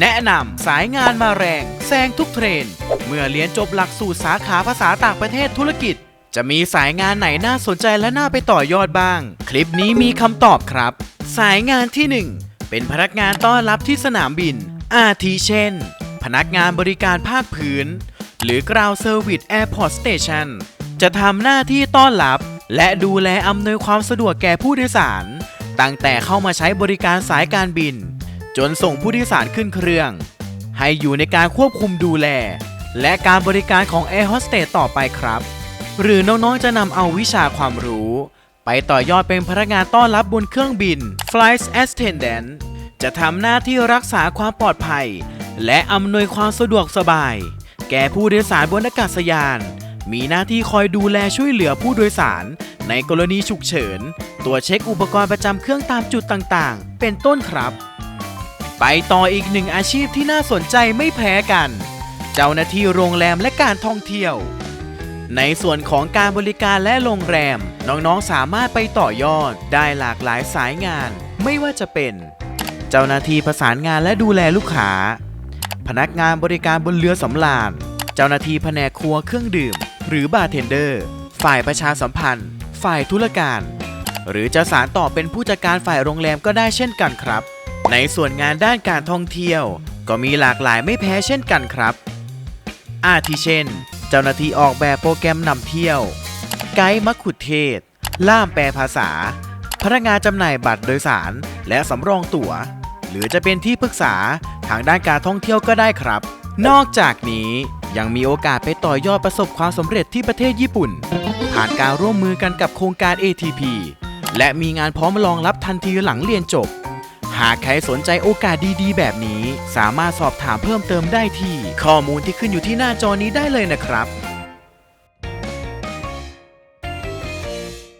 แนะนำสายงานมาแรงแซงทุกเทรน เมื่อเรียนจบหลักสูตรสาขาภาษาต่างประเทศธุรกิจ จะมีสายงานไหนน่าสนใจและน่าไปต่อยอดบ้าง คลิปนี้มีคำตอบครับ สายงานที่ 1 เป็นพนักงานต้อนรับที่สนามบิน อาทิเช่น พนักงานบริการภาคพื้น หรือ Ground Service Airport Station จะทำหน้าที่ต้อนรับ และดูแลอำนวยความสะดวกแก่ผู้โดยสาร ตั้งแต่เข้ามาใช้บริการสายการบิน จนส่งผู้โดยสารขึ้นเครื่อง ให้อยู่ในการควบคุมดูแล และการบริการของ Air Hostess ต่อไปครับ หรือน้องๆจะนำเอาวิชาความรู้ ไปต่อยอดเป็นพนักงานต้อนรับบนเครื่องบิน Flight Attendant จะทำหน้าที่รักษาความปลอดภัย และอำนวยความสะดวกสบาย แก่ผู้โดยสารบนอากาศยาน มีหน้าที่คอยดูแลช่วยเหลือผู้โดยสาร ในกรณีฉุกเฉินตรวจเช็คอุปกรณ์ประจำเครื่องตามจุดต่างๆ เป็นต้นครับ ไปต่ออีกหนึ่งอาชีพที่น่าสนใจไม่แพ้กัน เจ้าหน้าที่โรงแรมและการท่องเที่ยว ในส่วนของการบริการและโรงแรม น้องๆสามารถไปต่อยอดได้หลากหลายสายงาน ไม่ว่าจะเป็น เจ้าหน้าที่ประสานงานและดูแลลูกค้า พนักงานบริการบนเรือสำราญ เจ้าหน้าที่แผนกครัวเครื่องดื่ม หรือบาร์เทนเดอร์ ฝ่ายประชาสัมพันธ์ ฝ่ายธุรการ หรือจะสารต่อเป็นผู้จัดการฝ่ายโรงแรมก็ได้เช่นกันครับ ในส่วนงานด้านการท่องเที่ยว ก็มีหลากหลายไม่แพ้เช่นกันครับ อาทิเช่น เจ้าหน้าที่ออกแบบโปรแกรมนำเที่ยว ไกด์มักขุดเทศ ล่ามแปลภาษา พนักงานจำหน่ายบัตรโดยสาร และสำรองตั๋ว หรือจะเป็นที่ปรึกษาทางด้านการท่องเที่ยวก็ได้ครับ นอกจากนี้ยังมีโอกาสไปต่อยอดประสบความสำเร็จที่ประเทศญี่ปุ่น ผ่านการร่วมมือกันกับโครงการ ATP และมีงานพร้อมรองรับทันทีหลังเรียนจบ หากใครสนใจโอกาสดีๆ แบบนี้ สามารถสอบถามเพิ่มเติมได้ที่ ข้อมูลที่ขึ้นอยู่ที่หน้าจอนี้ได้เลยนะครับ